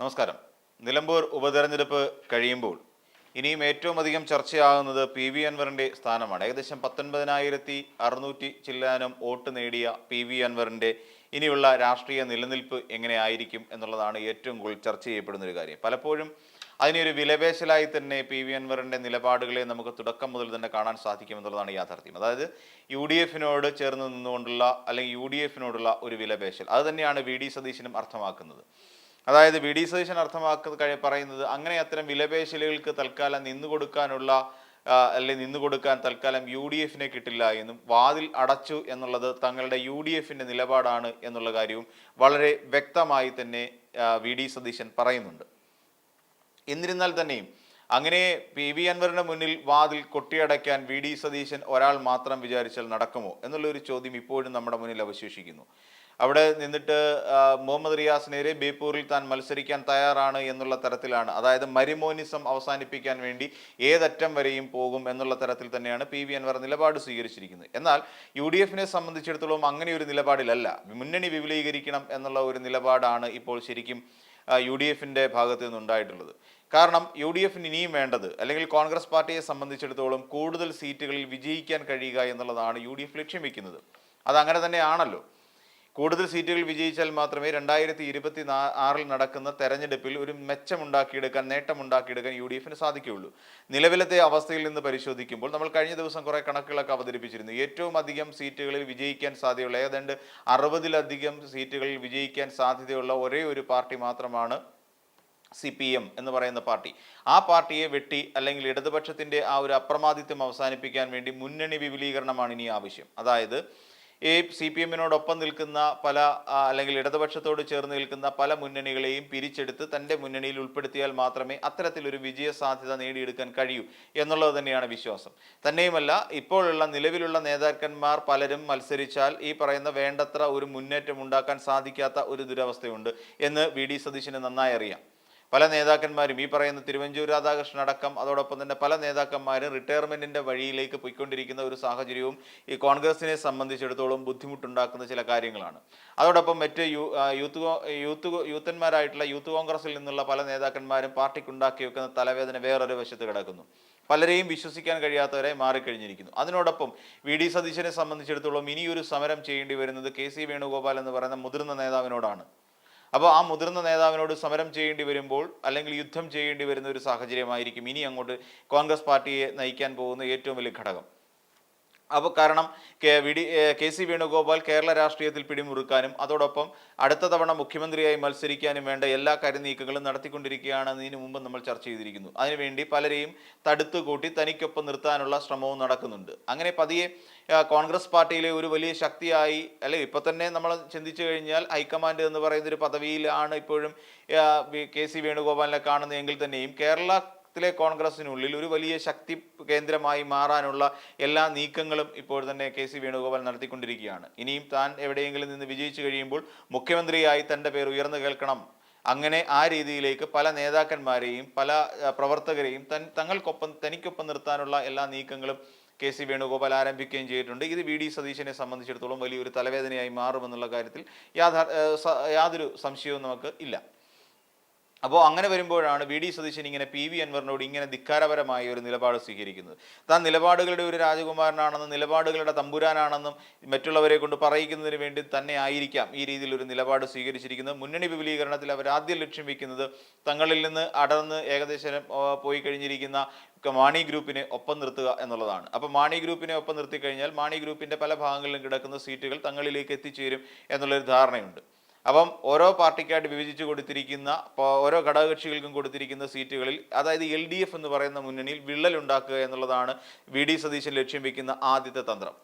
നമസ്കാരം. നിലമ്പൂർ ഉപതെരഞ്ഞെടുപ്പ് കഴിയുമ്പോൾ ഇനിയും ഏറ്റവും അധികം ചർച്ചയാകുന്നത് പി വി അൻവറിന്റെ സ്ഥാനമാണ്. ഏകദേശം പത്തൊൻപതിനായിരത്തി അറുന്നൂറ്റി ചില്ലാനം വോട്ട് നേടിയ പി വി അൻവറിന്റെ ഇനിയുള്ള രാഷ്ട്രീയ നിലനിൽപ്പ് എങ്ങനെയായിരിക്കും എന്നുള്ളതാണ് ഏറ്റവും കൂടുതൽ ചർച്ച ചെയ്യപ്പെടുന്ന ഒരു കാര്യം. പലപ്പോഴും അതിനൊരു വിലപേശലായി തന്നെ പി വി അൻവറിന്റെ നിലപാടുകളെ നമുക്ക് തുടക്കം മുതൽ തന്നെ കാണാൻ സാധിക്കും എന്നുള്ളതാണ് യാഥാർത്ഥ്യം. അതായത് യു ഡി എഫിനോട് ചേർന്ന് നിന്നുകൊണ്ടുള്ള അല്ലെങ്കിൽ യു ഡി എഫിനോടുള്ള ഒരു വിലപേശൽ. അത് തന്നെയാണ് വി ഡി സതീശനും അർത്ഥമാക്കുന്നത്. അതായത് വി ഡി സതീശൻ അർത്ഥമാക്കുന്ന കഴി പറയുന്നത് അങ്ങനെ അത്തരം വിലപേശലുകൾക്ക് തൽക്കാലം നിന്നു കൊടുക്കാനുള്ള ആ, അല്ലെങ്കിൽ നിന്നു കൊടുക്കാൻ തൽക്കാലം യു ഡി എഫിനെ കിട്ടില്ല എന്നും വാതിൽ അടച്ചു എന്നുള്ളത് തങ്ങളുടെ യു ഡി എഫിന്റെ നിലപാടാണ് എന്നുള്ള കാര്യവും വളരെ വ്യക്തമായി തന്നെ വി ഡി സതീശൻ പറയുന്നുണ്ട്. എന്നിരുന്നാൽ തന്നെയും അങ്ങനെ പി വി അൻവറിന്റെ മുന്നിൽ വാതിൽ കൊട്ടിയടയ്ക്കാൻ വി ഡി സതീശൻ ഒരാൾ മാത്രം വിചാരിച്ചാൽ നടക്കുമോ എന്നുള്ളൊരു ചോദ്യം ഇപ്പോഴും നമ്മുടെ മുന്നിൽ അവശേഷിക്കുന്നു. അവിടെ നിന്നിട്ട് മുഹമ്മദ് റിയാസിനെതിരെ ബേപ്പൂരിൽ താൻ മത്സരിക്കാൻ തയ്യാറാണ് എന്നുള്ള തരത്തിലാണ്. അതായത് മരിമോനിസം അവസാനിപ്പിക്കാൻ വേണ്ടി ഏതറ്റം വരെയും പോകും എന്നുള്ള തരത്തിൽ തന്നെയാണ് പി വി അൻവർ നിലപാട് സ്വീകരിച്ചിരിക്കുന്നത്. എന്നാൽ യു ഡി എഫിനെ സംബന്ധിച്ചിടത്തോളം അങ്ങനെ ഒരു നിലപാടിലല്ല. മുന്നണി വിപുലീകരിക്കണം എന്നുള്ള ഒരു നിലപാടാണ് ഇപ്പോൾ ശരിക്കും യു ഡി എഫിന്റെ ഭാഗത്ത് നിന്നുണ്ടായിട്ടുള്ളത്. കാരണം യു ഡി എഫിന് ഇനിയും വേണ്ടത് അല്ലെങ്കിൽ കോൺഗ്രസ് പാർട്ടിയെ സംബന്ധിച്ചിടത്തോളം കൂടുതൽ സീറ്റുകളിൽ വിജയിക്കാൻ കഴിയുക എന്നുള്ളതാണ് യു ഡി എഫ് ലക്ഷ്യം വെക്കുന്നത്. അത് അങ്ങനെ തന്നെയാണല്ലോ. കൂടുതൽ സീറ്റുകൾ വിജയിച്ചാൽ മാത്രമേ രണ്ടായിരത്തി ഇരുപത്തി ആറിൽ നടക്കുന്ന തെരഞ്ഞെടുപ്പിൽ ഒരു മെച്ചമുണ്ടാക്കിയെടുക്കാൻ നേട്ടമുണ്ടാക്കിയെടുക്കാൻ യു ഡി എഫിന് സാധിക്കുകയുള്ളൂ. നിലവിലത്തെ അവസ്ഥയിൽ നിന്ന് പരിശോധിക്കുമ്പോൾ നമ്മൾ കഴിഞ്ഞ ദിവസം കുറെ കണക്കുകളൊക്കെ അവതരിപ്പിച്ചിരുന്നു. ഏറ്റവും അധികം സീറ്റുകളിൽ വിജയിക്കാൻ സാധ്യതയുള്ള ഏതാണ്ട് അറുപതിലധികം സീറ്റുകളിൽ വിജയിക്കാൻ സാധ്യതയുള്ള ഒരേ ഒരു പാർട്ടി മാത്രമാണ് സി പി എം എന്ന് പറയുന്ന പാർട്ടി. ആ പാർട്ടിയെ വെട്ടി അല്ലെങ്കിൽ ഇടതുപക്ഷത്തിന്റെ ആ ഒരു അപ്രമാദിത്വം അവസാനിപ്പിക്കാൻ വേണ്ടി മുന്നണി വിപുലീകരണമാണ് ഇനി ആവശ്യം. അതായത് ഈ സി പി എമ്മിനോടൊപ്പം നിൽക്കുന്ന പല അല്ലെങ്കിൽ ഇടതുപക്ഷത്തോട് ചേർന്ന് നിൽക്കുന്ന പല മുന്നണികളെയും പിരിച്ചെടുത്ത് തന്റെ മുന്നണിയിൽ ഉൾപ്പെടുത്തിയാൽ മാത്രമേ അത്തരത്തിലൊരു വിജയ സാധ്യത നേടിയെടുക്കാൻ കഴിയൂ എന്നുള്ളത് തന്നെയാണ് വിശ്വാസം. തന്നെയുമല്ല ഇപ്പോഴുള്ള നിലവിലുള്ള നേതാക്കന്മാർ പലരും മത്സരിച്ചാൽ ഈ പറയുന്ന വേണ്ടത്ര ഒരു മുന്നേറ്റം ഉണ്ടാക്കാൻ സാധിക്കാത്ത ഒരു ദുരവസ്ഥയുണ്ട് എന്ന് വി ഡി സതീശന് നന്നായി അറിയാം. പല നേതാക്കന്മാരും ഈ പറയുന്ന തിരുവഞ്ചൂർ രാധാകൃഷ്ണൻ അടക്കം അതോടൊപ്പം തന്നെ പല നേതാക്കന്മാരും റിട്ടയർമെന്റിന്റെ വഴിയിലേക്ക് പോയിക്കൊണ്ടിരിക്കുന്ന ഒരു സാഹചര്യവും ഈ കോൺഗ്രസിനെ സംബന്ധിച്ചിടത്തോളം ബുദ്ധിമുട്ടുണ്ടാക്കുന്ന ചില കാര്യങ്ങളാണ്. അതോടൊപ്പം മറ്റ് യൂത്ത് യൂത്ത് യൂത്തന്മാരായിട്ടുള്ള യൂത്ത് കോൺഗ്രസിൽ നിന്നുള്ള പല നേതാക്കന്മാരും പാർട്ടിക്കുണ്ടാക്കി വെക്കുന്ന തലവേദന വേറൊരു വശത്ത് കിടക്കുന്നു. പലരെയും വിശ്വസിക്കാൻ കഴിയാത്തവരെ മാറിക്കഴിഞ്ഞിരിക്കുന്നു. അതിനോടൊപ്പം വി ഡി സതീശനെ സംബന്ധിച്ചിടത്തോളം ഇനിയൊരു സമരം ചെയ്യേണ്ടി വരുന്നത് കെ സി വേണുഗോപാൽ എന്ന് പറയുന്ന മുതിർന്ന നേതാവിനോടാണ്. അപ്പോൾ ആ മുതിർന്ന നേതാവിനോട് സമരം ചെയ്യേണ്ടി വരുമ്പോൾ അല്ലെങ്കിൽ യുദ്ധം ചെയ്യേണ്ടി വരുന്ന ഒരു സാഹചര്യമായിരിക്കും ഇനി അങ്ങോട്ട് കോൺഗ്രസ് പാർട്ടിയെ നയിക്കാൻ പോകുന്ന ഏറ്റവും വലിയ ഘടകം. അപ്പോൾ കാരണം V D K C Venugopal Kerala രാഷ്ട്രീയത്തിൽ പിടിമുറുക്കാനും അതോടൊപ്പം അടുത്ത തവണ മുഖ്യമന്ത്രിയായി മത്സരിക്കാനും വേണ്ട എല്ലാ കരുനീക്കങ്ങളും നടത്തിക്കൊണ്ടിരിക്കുകയാണെന്ന് ഇതിനു മുമ്പ് നമ്മൾ ചർച്ച ചെയ്തിരിക്കുന്നു. അതിനുവേണ്ടി പലരെയും തടുത്തു കൂട്ടി തനിക്കൊപ്പം നിർത്താനുള്ള ശ്രമവും നടക്കുന്നുണ്ട്. അങ്ങനെ പതിയെ കോൺഗ്രസ് പാർട്ടിയിലെ ഒരു വലിയ ശക്തിയായി അല്ലെ ഇപ്പൊ തന്നെ നമ്മൾ ചിന്തിച്ചു കഴിഞ്ഞാൽ ഹൈക്കമാൻഡ് എന്ന് പറയുന്ന ഒരു പദവിയിലാണ് ഇപ്പോഴും കെ സി വേണുഗോപാലിനെ കാണുന്നതെങ്കിൽ തന്നെയും കേരള ത്തിലെ കോൺഗ്രസിനുള്ളിൽ ഒരു വലിയ ശക്തി കേന്ദ്രമായി മാറാനുള്ള എല്ലാ നീക്കങ്ങളും ഇപ്പോൾ തന്നെ കെ സി വേണുഗോപാൽ നടത്തിക്കൊണ്ടിരിക്കുകയാണ്. ഇനിയും താൻ എവിടെയെങ്കിലും നിന്ന് വിജയിച്ചു കഴിയുമ്പോൾ മുഖ്യമന്ത്രിയായി തന്റെ പേർ ഉയർന്നു കേൾക്കണം. അങ്ങനെ ആ രീതിയിലേക്ക് പല നേതാക്കന്മാരെയും പല പ്രവർത്തകരെയും തൻ തങ്ങൾക്കൊപ്പം തനിക്കൊപ്പം നിർത്താനുള്ള എല്ലാ നീക്കങ്ങളും കെ സി വേണുഗോപാൽ ആരംഭിക്കുകയും ചെയ്തിട്ടുണ്ട്. ഇത് വി ഡി സതീശനെ സംബന്ധിച്ചിടത്തോളം വലിയൊരു തലവേദനയായി മാറുമെന്നുള്ള കാര്യത്തിൽ യാഥാ യാതൊരു സംശയവും നമുക്ക് ഇല്ല. അപ്പോൾ അങ്ങനെ വരുമ്പോഴാണ് വി ഡി സതീശൻ ഇങ്ങനെ പി വി അൻവറിനോട് ഇങ്ങനെ ധിക്കാരപരമായ ഒരു നിലപാട് സ്വീകരിക്കുന്നത്. താൻ നിലപാടുകളുടെ ഒരു രാജകുമാരനാണെന്നും നിലപാടുകളുടെ തമ്പുരാനാണെന്നും മറ്റുള്ളവരെ കൊണ്ട് പറയിക്കുന്നതിന് വേണ്ടി തന്നെ ആയിരിക്കാം ഈ രീതിയിൽ ഒരു നിലപാട് സ്വീകരിച്ചിരിക്കുന്നത്. മുന്നണി വിപുലീകരണത്തിൽ അവർ ആദ്യം ലക്ഷ്യം വെക്കുന്നത് തങ്ങളിൽ നിന്ന് അടർന്ന് ഏകദേശം പോയി കഴിഞ്ഞിരിക്കുന്ന മാണി ഗ്രൂപ്പിനെ ഒപ്പം നിർത്തുക എന്നുള്ളതാണ്. അപ്പോൾ മാണി ഗ്രൂപ്പിനെ ഒപ്പം നിർത്തി കഴിഞ്ഞാൽ മാണി ഗ്രൂപ്പിന്റെ പല ഭാഗങ്ങളിലും കിടക്കുന്ന സീറ്റുകൾ തങ്ങളിലേക്ക് എത്തിച്ചേരും എന്നുള്ളൊരു ധാരണയുണ്ട്. അപ്പം ഓരോ പാർട്ടിക്കായിട്ട് വിഭജിച്ച് കൊടുത്തിരിക്കുന്ന ഓരോ ഘടകകക്ഷികൾക്കും കൊടുത്തിരിക്കുന്ന സീറ്റുകളിൽ അതായത് എൽ ഡി എഫ് എന്ന് പറയുന്ന മുന്നണിയിൽ വിള്ളൽ ഉണ്ടാക്കുക എന്നുള്ളതാണ് വി ഡി സതീശൻ ലക്ഷ്യം വെക്കുന്ന ആദ്യത്തെ തന്ത്രം.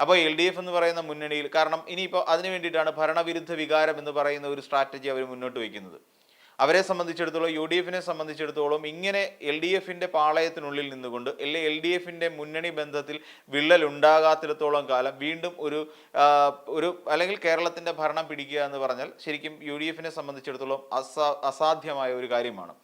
അപ്പോൾ എൽ ഡി എഫ് എന്ന് പറയുന്ന മുന്നണിയിൽ കാരണം ഇനിയിപ്പോൾ അതിനു വേണ്ടിയിട്ടാണ് ഭരണവിരുദ്ധ വികാരം എന്ന് പറയുന്ന ഒരു സ്ട്രാറ്റജി അവർ മുന്നോട്ട് വയ്ക്കുന്നത്. അവരെ സംബന്ധിച്ചിടത്തോളം യു ഡി എഫിനെ സംബന്ധിച്ചിടത്തോളം ഇങ്ങനെ എൽ ഡി എഫിന്റെ പാളയത്തിനുള്ളിൽ നിന്നുകൊണ്ട് അല്ലെങ്കിൽ എൽ ഡി എഫിന്റെ മുന്നണി ബന്ധത്തിൽ വിള്ളൽ ഉണ്ടാകാത്തിടത്തോളം കാലം വീണ്ടും ഒരു ഒരു അല്ലെങ്കിൽ കേരളത്തിന്റെ ഭരണം പിടിക്കുക എന്ന് പറഞ്ഞാൽ ശരിക്കും യു ഡി എഫിനെ സംബന്ധിച്ചിടത്തോളം അസാ അസാധ്യമായ ഒരു കാര്യമാണ്.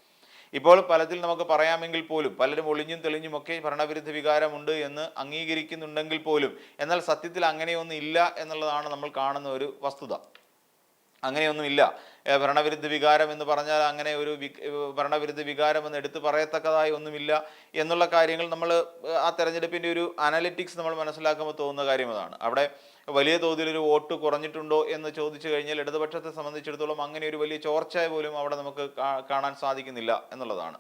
ഇപ്പോൾ പലതിൽ നമുക്ക് പറയാമെങ്കിൽ പോലും പലരും ഒളിഞ്ഞും തെളിഞ്ഞും ഒക്കെ ഭരണവിരുദ്ധ വികാരമുണ്ട് എന്ന് അംഗീകരിക്കുന്നുണ്ടെങ്കിൽ പോലും എന്നാൽ സത്യത്തിൽ അങ്ങനെയൊന്നും ഇല്ല എന്നുള്ളതാണ് നമ്മൾ കാണുന്ന ഒരു വസ്തുത. അങ്ങനെയൊന്നുമില്ല. ഭരണവിരുദ്ധ വികാരം എന്ന് പറഞ്ഞാൽ അങ്ങനെ ഒരു ഭരണവിരുദ്ധ വികാരം എന്ന് എടുത്തു പറയത്തക്കതായി ഒന്നുമില്ല എന്നുള്ള കാര്യങ്ങൾ നമ്മൾ ആ തെരഞ്ഞെടുപ്പിന്റെ ഒരു അനാലിറ്റിക്സ് നമ്മൾ മനസ്സിലാക്കുമ്പോൾ തോന്നുന്ന കാര്യം അതാണ്. അവിടെ വലിയ തോതിൽ ഒരു വോട്ട് കുറഞ്ഞിട്ടുണ്ടോ എന്ന് ചോദിച്ചു കഴിഞ്ഞാൽ ഇടതുപക്ഷത്തെ സംബന്ധിച്ചിടത്തോളം അങ്ങനെ ഒരു വലിയ ചോർച്ച പോലും അവിടെ നമുക്ക് കാണാൻ സാധിക്കുന്നില്ല എന്നുള്ളതാണ്.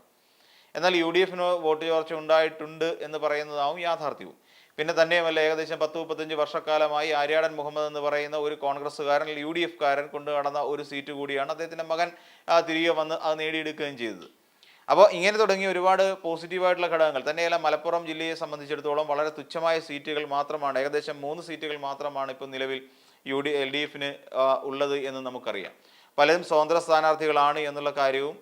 എന്നാൽ യു ഡി എഫിന് വോട്ട് ചോർച്ച ഉണ്ടായിട്ടുണ്ട് എന്ന് പറയുന്നതാവും യാഥാർത്ഥ്യവും. പിന്നെ തന്നെയുമല്ല ഏകദേശം പത്ത് മുപ്പത്തഞ്ച് വർഷക്കാലമായി ആര്യാടൻ മുഹമ്മദ് എന്ന് പറയുന്ന ഒരു കോൺഗ്രസ്സുകാരൻ യു ഡി എഫ് കാരൻ കൊണ്ടു നടന്ന ഒരു സീറ്റ് കൂടിയാണ് അദ്ദേഹത്തിന്റെ മകൻ തിരികെ വന്ന് അത് നേടിയെടുക്കുകയും ചെയ്തത്. അപ്പോൾ ഇങ്ങനെ തുടങ്ങിയ ഒരുപാട് പോസിറ്റീവായിട്ടുള്ള ഘടകങ്ങൾ തന്നെയല്ല മലപ്പുറം ജില്ലയെ സംബന്ധിച്ചിടത്തോളം വളരെ തുച്ഛമായ സീറ്റുകൾ മാത്രമാണ് ഏകദേശം മൂന്ന് സീറ്റുകൾ മാത്രമാണ് ഇപ്പോൾ നിലവിൽ യു ഡി എൽ ഡി എഫിന് ഉള്ളത് എന്ന് നമുക്കറിയാം. പലരും സ്വതന്ത്ര സ്ഥാനാർത്ഥികളാണ് എന്നുള്ള കാര്യവും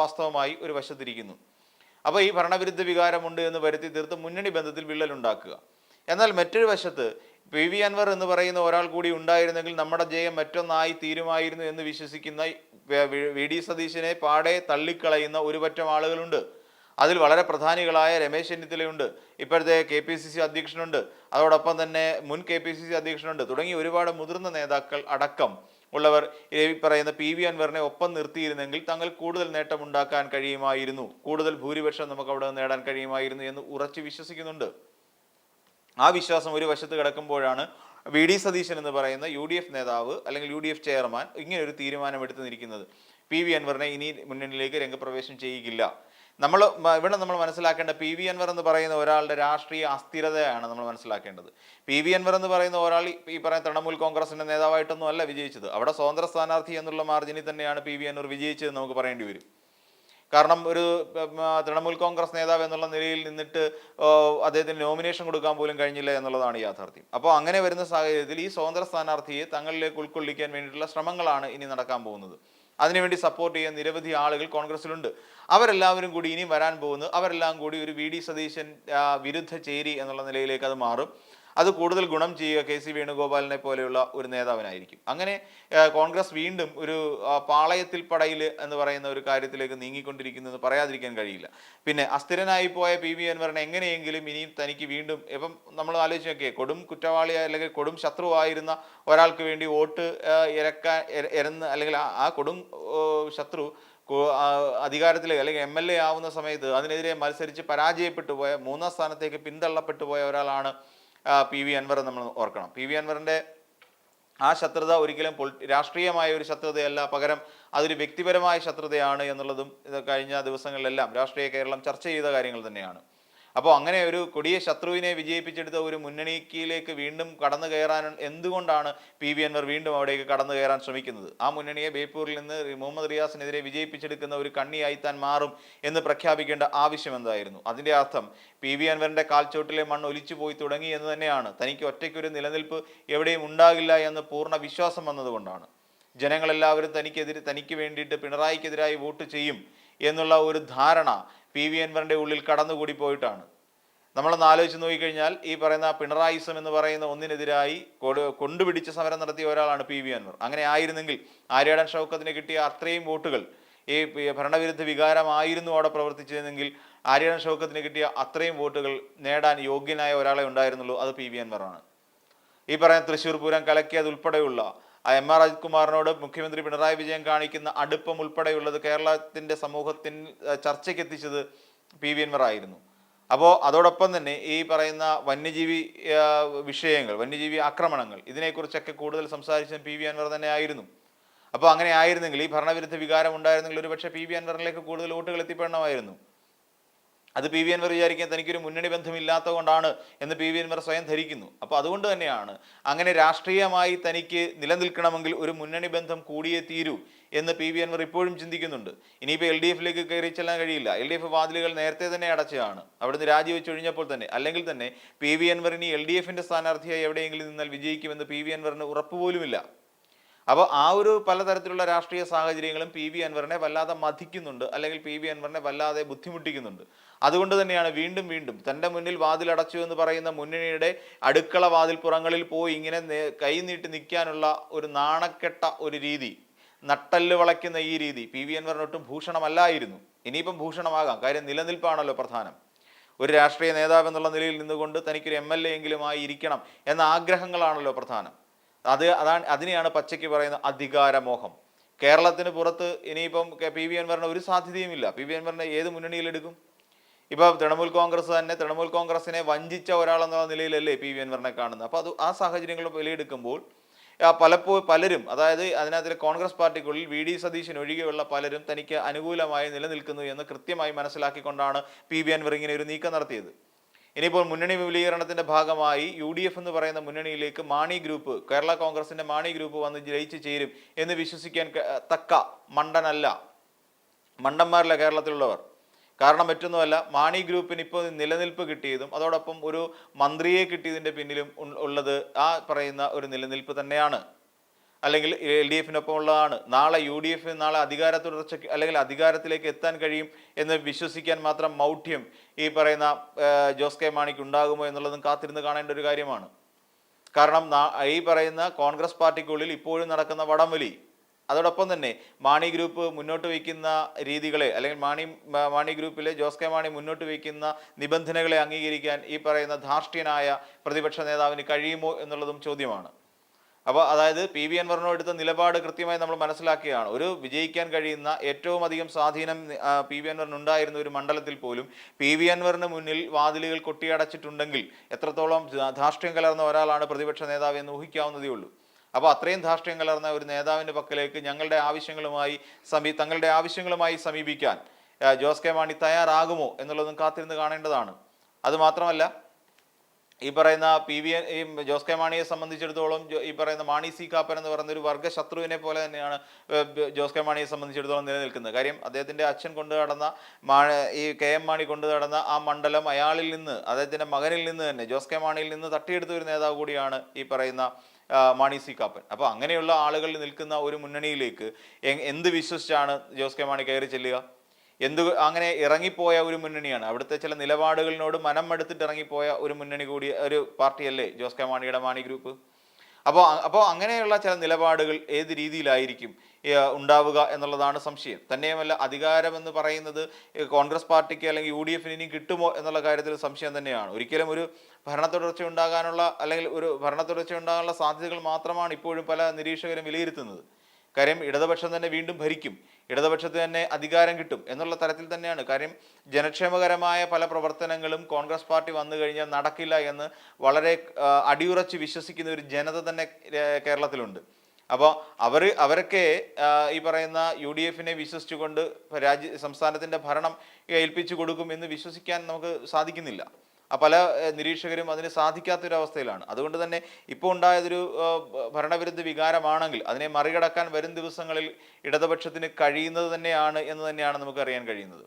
വാസ്തവമായി ഒരു വശത്തിരിക്കുന്നു. അപ്പോൾ ഈ ഭരണവിരുദ്ധ വികാരമുണ്ട് എന്ന് വരുത്തി തീർത്ത് മുന്നണി ബന്ധത്തിൽ വിള്ളലുണ്ടാക്കുക. എന്നാൽ മറ്റൊരു വശത്ത് പി വി അൻവർ എന്ന് പറയുന്ന ഒരാൾ കൂടി ഉണ്ടായിരുന്നെങ്കിൽ നമ്മുടെ ജയം മറ്റൊന്നായി തീരുമായിരുന്നു എന്ന് വിശ്വസിക്കുന്ന വി- ഡി സതീശനെ പാടെ തള്ളിക്കളയുന്ന ഒരു പറ്റം ആളുകളുണ്ട്. അതിൽ വളരെ പ്രധാനികളായ രമേശ് ചെന്നിത്തലയുണ്ട്. ഇപ്പോഴത്തെ കെ പി സി സി അധ്യക്ഷനുണ്ട്. അതോടൊപ്പം തന്നെ മുൻ കെ പി സി സി അധ്യക്ഷനുണ്ട്. തുടങ്ങി ഒരുപാട് മുതിർന്ന നേതാക്കൾ അടക്കം. ഉള്ളവർ ഈ പറയുന്ന പി വി അൻവറിനെ ഒപ്പം നിർത്തിയിരുന്നെങ്കിൽ തങ്ങൾ കൂടുതൽ നേട്ടമുണ്ടാക്കാൻ കഴിയുമായിരുന്നു. കൂടുതൽ ഭൂരിപക്ഷം നമുക്ക് അവിടെ നേടാൻ കഴിയുമായിരുന്നു എന്ന് ഉറച്ചു വിശ്വസിക്കുന്നുണ്ട്. ആ വിശ്വാസം ഒരു വശത്ത് കിടക്കുമ്പോഴാണ് വി ഡി സതീശൻ എന്ന് പറയുന്ന യു ഡി എഫ് നേതാവ് അല്ലെങ്കിൽ യു ഡി എഫ് ചെയർമാൻ ഇങ്ങനെ ഒരു തീരുമാനം എടുത്തു നിൽക്കുന്നത്. പി വി അൻവറിനെ ഇനി മുന്നണിയിലേക്ക് രംഗപ്രവേശം ചെയ്യിക്കില്ല നമ്മൾ ഇവിടെ നമ്മൾ മനസ്സിലാക്കേണ്ട പി വി അൻവർ എന്ന് പറയുന്ന ഒരാളുടെ രാഷ്ട്രീയ അസ്ഥിരതയാണ് നമ്മൾ മനസ്സിലാക്കേണ്ടത്. പി വി അൻവർ എന്ന് പറയുന്ന ഒരാൾ ഈ- പറയുന്ന തൃണമൂൽ കോൺഗ്രസിന്റെ നേതാവായിട്ടൊന്നും അല്ല വിജയിച്ചത്. അവിടെ സ്വതന്ത്ര സ്ഥാനാർത്ഥി എന്നുള്ള മാർജിനിൽ തന്നെയാണ് പി വി അൻവർ വിജയിച്ചതെന്ന് നമുക്ക് പറയേണ്ടി വരും. കാരണം ഒരു തൃണമൂൽ കോൺഗ്രസ് നേതാവ് എന്നുള്ള നിലയിൽ നിന്നിട്ട് അദ്ദേഹത്തിന് നോമിനേഷൻ കൊടുക്കാൻ പോലും കഴിഞ്ഞില്ല എന്നുള്ളതാണ് യാഥാർത്ഥ്യം. അപ്പോൾ അങ്ങനെ വരുന്ന സാഹചര്യത്തിൽ ഈ സ്വതന്ത്ര സ്ഥാനാർത്ഥിയെ തങ്ങളിലേക്ക് ഉൾക്കൊള്ളിക്കാൻ വേണ്ടിയിട്ടുള്ള ശ്രമങ്ങളാണ് ഇനി നടക്കാൻ പോകുന്നത്. അതിനുവേണ്ടി സപ്പോർട്ട് ചെയ്യാൻ നിരവധി ആളുകൾ കോൺഗ്രസിലുണ്ട് അവരെല്ലാവരും കൂടി ഇനി വരാൻ പോകുന്നു അവരെല്ലാം കൂടി ഒരു വി ഡി സതീശൻ വിരുദ്ധ ചേരി എന്നുള്ള നിലയിലേക്ക് അത് മാറും. അത് കൂടുതൽ ഗുണം ചെയ്യുക കെ സി വേണുഗോപാലിനെ പോലെയുള്ള ഒരു നേതാവിനായിരിക്കും. അങ്ങനെ കോൺഗ്രസ് വീണ്ടും ഒരു പാളയത്തിൽ പടയിൽ എന്ന് പറയുന്ന ഒരു കാര്യത്തിലേക്ക് നീങ്ങിക്കൊണ്ടിരിക്കുന്നത് പറയാതിരിക്കാൻ കഴിയില്ല. പിന്നെ അസ്ഥിരനായി പോയ പി വി അൻവറിനെ എങ്ങനെയെങ്കിലും ഇനിയും തനിക്ക് വീണ്ടും ഇപ്പം നമ്മൾ ആലോചിച്ച് നോക്കിയേ കൊടും കുറ്റവാളി അല്ലെങ്കിൽ കൊടും ശത്രുവായിരുന്ന ഒരാൾക്ക് വേണ്ടി വോട്ട് ഇരക്കാൻ ഇരന്ന് അല്ലെങ്കിൽ ആ- കൊടും ശത്രു അധികാരത്തിൽ അല്ലെങ്കിൽ എം എൽ എ ആവുന്ന സമയത്ത് അതിനെതിരെ മത്സരിച്ച് പരാജയപ്പെട്ടു പോയ മൂന്നാം സ്ഥാനത്തേക്ക് പിന്തള്ളപ്പെട്ടു പോയ ഒരാളാണ് പി വി അൻവർ നമ്മൾ ഓർക്കണം. പി വി അൻവറിന്റെ ആ ശത്രുത ഒരിക്കലും രാഷ്ട്രീയമായ ഒരു ശത്രുതയല്ല. പകരം അതൊരു വ്യക്തിപരമായ ശത്രുതയാണ് എന്നുള്ളതും കഴിഞ്ഞ ദിവസങ്ങളിലെല്ലാം രാഷ്ട്രീയ കേരളം ചർച്ച ചെയ്ത കാര്യങ്ങൾ തന്നെയാണ്. അപ്പോൾ അങ്ങനെ ഒരു കൊടിയ ശത്രുവിനെ വിജയിപ്പിച്ചെടുത്ത ഒരു മുന്നണിക്കിലേക്ക് വീണ്ടും കടന്നു കയറാൻ എന്തുകൊണ്ടാണ് പി വി അൻവർ വീണ്ടും അവിടേക്ക് കടന്നു കയറാൻ ശ്രമിക്കുന്നത്? ആ മുന്നണിയെ ബേപ്പൂരിൽ നിന്ന് മുഹമ്മദ് റിയാസിനെതിരെ വിജയിപ്പിച്ചെടുക്കുന്ന ഒരു കണ്ണിയായി താൻ മാറും എന്ന് പ്രഖ്യാപിക്കേണ്ട ആവശ്യം എന്തായിരുന്നു? അതിന്റെ അർത്ഥം പി വി അൻവറിന്റെ കാൽച്ചോട്ടിലെ മണ്ണ് ഒലിച്ചു പോയി തുടങ്ങി എന്ന് തന്നെയാണ്. തനിക്ക് ഒറ്റയ്ക്കൊരു നിലനിൽപ്പ് എവിടെയും ഉണ്ടാകില്ല എന്ന് പൂർണ വിശ്വാസം വന്നതുകൊണ്ടാണ്. ജനങ്ങളെല്ലാവരും തനിക്കെതിരെ തനിക്ക് വേണ്ടിയിട്ട് പിണറായിക്കെതിരായി വോട്ട് ചെയ്യും എന്നുള്ള ഒരു ധാരണ പി വി അൻവറിന്റെ ഉള്ളിൽ കടന്നുകൂടി പോയിട്ടാണ്. നമ്മളൊന്ന് ആലോചിച്ച് നോക്കിക്കഴിഞ്ഞാൽ ഈ പറയുന്ന പിണറായിസം എന്ന് പറയുന്ന ഒന്നിനെതിരായി കൊണ്ടുപിടിച്ച് സമരം നടത്തിയ ഒരാളാണ് പി വി അൻവർ. അങ്ങനെ ആയിരുന്നെങ്കിൽ ആര്യാടൻ ഷൗക്കത്തിന് കിട്ടിയ അത്രയും വോട്ടുകൾ ഈ ഭരണവിരുദ്ധ വികാരമായിരുന്നു അവിടെ പ്രവർത്തിച്ചതെങ്കിൽ ആര്യാടൻ ഷൗക്കത്തിന് കിട്ടിയ അത്രയും വോട്ടുകൾ നേടാൻ യോഗ്യനായ ഒരാളെ ഉണ്ടായിരുന്നുള്ളൂ അത് പി വി അൻവറാണ്. ഈ പറയുന്ന തൃശ്ശൂർ പൂരം കലക്കിയത് ഉൾപ്പെടെയുള്ള എം ആർ അജിത്കുമാറിനോട് മുഖ്യമന്ത്രി പിണറായി വിജയൻ കാണിക്കുന്ന അടുപ്പം ഉൾപ്പെടെയുള്ളത് കേരളത്തിന്റെ സമൂഹത്തിൻ ചർച്ചയ്ക്ക് എത്തിച്ചത് പി വി എൻവർ ആയിരുന്നു. അപ്പോൾ അതോടൊപ്പം തന്നെ ഈ പറയുന്ന വന്യജീവി വിഷയങ്ങൾ വന്യജീവി ആക്രമണങ്ങൾ ഇതിനെക്കുറിച്ചൊക്കെ കൂടുതൽ സംസാരിച്ചത് പി വി അൻവർ തന്നെ ആയിരുന്നു. അപ്പോൾ അങ്ങനെ ആയിരുന്നെങ്കിൽ ഈ ഭരണവിരുദ്ധ വികാരം ഉണ്ടായിരുന്നെങ്കിൽ ഒരുപക്ഷെ പി വി അൻവറിലേക്ക് കൂടുതൽ വോട്ടുകൾ എത്തിപ്പെടണമായിരുന്നു. അത് പി വി അൻവർ വിചാരിക്കാൻ തനിക്കൊരു മുന്നണി ബന്ധമില്ലാത്തത് കൊണ്ടാണ് എന്ന് പി വി അൻവർ സ്വയം ധരിക്കുന്നു. അപ്പോൾ അതുകൊണ്ട് തന്നെയാണ് അങ്ങനെ രാഷ്ട്രീയമായി തനിക്ക് നിലനിൽക്കണമെങ്കിൽ ഒരു മുന്നണി ബന്ധം കൂടിയേ തീരൂ എന്ന് പി വി അൻവർ ഇപ്പോഴും ചിന്തിക്കുന്നുണ്ട്. ഇനിയിപ്പോൾ എൽ ഡി എഫിലേക്ക് കയറി ചെല്ലാൻ കഴിയില്ല. എൽ ഡി എഫ് വാതിലുകൾ നേരത്തെ തന്നെ അടച്ചതാണ് അവിടുന്ന് രാജിവെച്ച് ഒഴിഞ്ഞപ്പോൾ തന്നെ അല്ലെങ്കിൽ തന്നെ പി വി അൻവർ ഇനി എൽ ഡി എഫിന്റെ സ്ഥാനാർത്ഥിയായി എവിടെയെങ്കിലും നിന്നാൽ വിജയിക്കുമെന്ന് പി വി അൻവറിന് ഉറപ്പ് പോലുമില്ല. അപ്പോൾ ആ ഒരു പലതരത്തിലുള്ള രാഷ്ട്രീയ സാഹചര്യങ്ങളും പി വി അൻവറിനെ വല്ലാതെ മതിക്കുന്നുണ്ട് അല്ലെങ്കിൽ പി വി അൻവറിനെ വല്ലാതെ ബുദ്ധിമുട്ടിക്കുന്നുണ്ട്. അതുകൊണ്ട് തന്നെയാണ് വീണ്ടും വീണ്ടും തന്റെ മുന്നിൽ വാതിലടച്ചു എന്ന് പറയുന്ന മുന്നണിയുടെ അടുക്കള വാതിൽ പുറങ്ങളിൽ പോയി ഇങ്ങനെ കൈനീട്ടി നിൽക്കാനുള്ള ഒരു നാണക്കെട്ട ഒരു രീതി നട്ടൽ വളയ്ക്കുന്ന ഈ രീതി പി വി അൻവറിനൊട്ടും ഭൂഷണമല്ലായിരുന്നു. ഇനിയിപ്പം ഭൂഷണമാകാം. കാര്യം നിലനിൽപ്പാണല്ലോ പ്രധാനം. ഒരു രാഷ്ട്രീയ നേതാവ് എന്നുള്ള നിലയിൽ നിന്നുകൊണ്ട് തനിക്കൊരു എം എൽ എ എങ്കിലും ആയിരിക്കണം എന്ന ആഗ്രഹങ്ങളാണല്ലോ പ്രധാനം. അത് അതാണ് അതിനെയാണ് പച്ചയ്ക്ക് പറയുന്ന അധികാരമോഹം. കേരളത്തിന് പുറത്ത് ഇനിയിപ്പം പി വി അൻവറിന് ഒരു സാധ്യതയുമില്ല. പി വി അൻവറിനെ ഏത് മുന്നണിയിലെടുക്കും ഇപ്പോൾ തൃണമൂൽ കോൺഗ്രസ് തന്നെ തൃണമൂൽ കോൺഗ്രസിനെ വഞ്ചിച്ച ഒരാളെന്നുള്ള നിലയിലല്ലേ പി വി അൻവറിനെ കാണുന്നത്. അപ്പോൾ അത് ആ സാഹചര്യങ്ങൾ വിലയെടുക്കുമ്പോൾ പലപ്പോഴും പലരും അതായത് അതിനകത്ത് കോൺഗ്രസ് പാർട്ടിക്കുള്ളിൽ വി ഡി സതീശൻ ഒഴികെയുള്ള പലരും തനിക്ക് അനുകൂലമായി നിലനിൽക്കുന്നു എന്ന് കൃത്യമായി മനസ്സിലാക്കിക്കൊണ്ടാണ് പി വി അൻവർ ഇങ്ങനെ ഒരു നീക്കം നടത്തിയത്. ഇനിയിപ്പോൾ മുന്നണി വിപുലീകരണത്തിന്റെ ഭാഗമായി യു ഡി എഫ് എന്ന് പറയുന്ന മുന്നണിയിലേക്ക് മാണി ഗ്രൂപ്പ് കേരള കോൺഗ്രസിന്റെ മാണി ഗ്രൂപ്പ് വന്ന് ജയിച്ചു ചേരും എന്ന് വിശ്വസിക്കാൻ തക്ക മണ്ടനല്ല. മണ്ടന്മാരല്ല കേരളത്തിലുള്ളവർ. കാരണം മറ്റൊന്നുമല്ല മാണി ഗ്രൂപ്പിന് ഇപ്പോൾ നിലനിൽപ്പ് കിട്ടിയതും അതോടൊപ്പം ഒരു മന്ത്രിയെ കിട്ടിയതിന്റെ പിന്നിലും ഉള്ളത് ആ പറയുന്ന ഒരു നിലനിൽപ്പ് തന്നെയാണ്. അല്ലെങ്കിൽ എൽ ഡി എഫിനൊപ്പമുള്ളതാണ്. നാളെ യു ഡി എഫ് നാളെ അധികാര തുടർച്ചയ്ക്ക് അല്ലെങ്കിൽ അധികാരത്തിലേക്ക് എത്താൻ കഴിയും എന്ന് വിശ്വസിക്കാൻ മാത്രം മൗഢ്യം ഈ പറയുന്ന ജോസ് കെ മാണിക്ക് ഉണ്ടാകുമോ എന്നുള്ളതും കാത്തിരുന്ന് കാണേണ്ട ഒരു കാര്യമാണ്. കാരണം ഈ പറയുന്ന കോൺഗ്രസ് പാർട്ടിക്കുള്ളിൽ ഇപ്പോഴും നടക്കുന്ന വടംവലി അതോടൊപ്പം തന്നെ മാണി ഗ്രൂപ്പ് മുന്നോട്ട് വയ്ക്കുന്ന രീതികളെ അല്ലെങ്കിൽ മാണി മാണി ഗ്രൂപ്പിലെ ജോസ് കെ മാണി മുന്നോട്ട് വയ്ക്കുന്ന നിബന്ധനകളെ അംഗീകരിക്കാൻ ഈ പറയുന്ന ധാർഷ്ട്യനായ പ്രതിപക്ഷ നേതാവിന് കഴിയുമോ എന്നുള്ളതും ചോദ്യമാണ്. അപ്പോൾ അതായത് പി വി അൻവറിനോ എടുത്ത നിലപാട് കൃത്യമായി നമ്മൾ മനസ്സിലാക്കുകയാണ് ഒരു വിജയിക്കാൻ കഴിയുന്ന ഏറ്റവും അധികം സ്വാധീനം പി വി അൻവറിനുണ്ടായിരുന്ന ഒരു മണ്ഡലത്തിൽ പോലും പി വി അൻവറിന് മുന്നിൽ വാതിലുകൾ കൊട്ടിയടച്ചിട്ടുണ്ടെങ്കിൽ എത്രത്തോളം ധാർഷ്ട്യം കലർന്ന ഒരാളാണ് പ്രതിപക്ഷ നേതാവ് എന്ന് ഊഹിക്കാവുന്നതേ ഉള്ളൂ. അപ്പോൾ അത്രയും ധാർഷ്ട്യം കലർന്ന ഒരു നേതാവിന്റെ പക്കലേക്ക് ഞങ്ങളുടെ ആവശ്യങ്ങളുമായി സമീ തങ്ങളുടെ ആവശ്യങ്ങളുമായി സമീപിക്കാൻ ജോസ് കെ മാണി തയ്യാറാകുമോ എന്നുള്ളതും കാത്തിരുന്ന് കാണേണ്ടതാണ്. അതുമാത്രമല്ല ഈ പറയുന്ന പി വി ഈ ജോസ് കെ മാണിയെ സംബന്ധിച്ചിടത്തോളം ഈ പറയുന്ന മാണി സി കാപ്പൻ എന്ന് പറയുന്ന ഒരു വർഗ ശത്രുവിനെ പോലെ തന്നെയാണ് ജോസ് കെ മാണിയെ സംബന്ധിച്ചിടത്തോളം നിലനിൽക്കുന്നത്. കാര്യം അദ്ദേഹത്തിന്റെ അച്ഛൻ കൊണ്ടു നടന്ന ഈ കെ എം മാണി കൊണ്ടു നടന്ന ആ മണ്ഡലം അയാളിൽ നിന്ന് അദ്ദേഹത്തിന്റെ മകനിൽ നിന്ന് തന്നെ ജോസ് കെ മാണിയിൽ നിന്ന് തട്ടിയെടുത്ത ഒരു നേതാവ് കൂടിയാണ് ഈ പറയുന്ന മാണി സി കാപ്പൻ. അപ്പോൾ അങ്ങനെയുള്ള ആളുകളിൽ നിൽക്കുന്ന ഒരു മുന്നണിയിലേക്ക് എന്ത് വിശ്വസിച്ചാണ് ജോസ് കെ മാണി കയറി ചെല്ലുക? എന്ത് അങ്ങനെ ഇറങ്ങിപ്പോയ ഒരു മുന്നണിയാണ്. അവിടുത്തെ ചില നിലപാടുകളിനോട് മനം മടുത്തിട്ട് ഇറങ്ങിപ്പോയ ഒരു മുന്നണി കൂടി ഒരു പാർട്ടിയല്ലേ ജോസ് കെ മാണിയുടെ മാണി ഗ്രൂപ്പ്? അപ്പോൾ അപ്പോൾ അങ്ങനെയുള്ള ചില നിലപാടുകൾ ഏത് രീതിയിലായിരിക്കും ഉണ്ടാവുക എന്നുള്ളതാണ് സംശയം. തന്നെയുമല്ല അധികാരമെന്ന് പറയുന്നത് കോൺഗ്രസ് പാർട്ടിക്ക് അല്ലെങ്കിൽ യു ഡി എഫിന് ഇനി കിട്ടുമോ എന്നുള്ള കാര്യത്തിൽ സംശയം തന്നെയാണ്. ഒരിക്കലും ഒരു ഭരണ തുടർച്ച ഉണ്ടാകാനുള്ള അല്ലെങ്കിൽ ഒരു ഭരണ തുടർച്ച ഉണ്ടാകാനുള്ള സാധ്യതകൾ മാത്രമാണ് ഇപ്പോഴും പല നിരീക്ഷകരും വിലയിരുത്തുന്നത്. കാര്യം ഇടതുപക്ഷം തന്നെ വീണ്ടും ഭരിക്കും. ഇടതുപക്ഷത്തിന് തന്നെ അധികാരം കിട്ടും എന്നുള്ള തരത്തിൽ തന്നെയാണ്. കാര്യം ജനക്ഷേമകരമായ പല പ്രവർത്തനങ്ങളും കോൺഗ്രസ് പാർട്ടി വന്നു കഴിഞ്ഞാൽ നടക്കില്ല എന്ന് വളരെ അടിയുറച്ച് വിശ്വസിക്കുന്ന ഒരു ജനത തന്നെ കേരളത്തിലുണ്ട്. അപ്പോൾ അവർ അവരൊക്കെ ഈ പറയുന്ന യു ഡി എഫിനെ വിശ്വസിച്ചുകൊണ്ട് രാജ്യ സംസ്ഥാനത്തിന്റെ ഭരണം ഏൽപ്പിച്ചു കൊടുക്കും എന്ന് വിശ്വസിക്കാൻ നമുക്ക് സാധിക്കുന്നില്ല. പല നിരീക്ഷകരും അതിന് സാധിക്കാത്തൊരവസ്ഥയിലാണ്. അതുകൊണ്ട് തന്നെ ഇപ്പോൾ ഉണ്ടായതൊരു ഭരണവിരുദ്ധ വികാരമാണെങ്കിൽ അതിനെ മറികടക്കാൻ വരും ദിവസങ്ങളിൽ ഇടതുപക്ഷത്തിന് കഴിയുന്നത് തന്നെയാണ് എന്ന് തന്നെയാണ് നമുക്ക് അറിയാൻ കഴിയുന്നത്.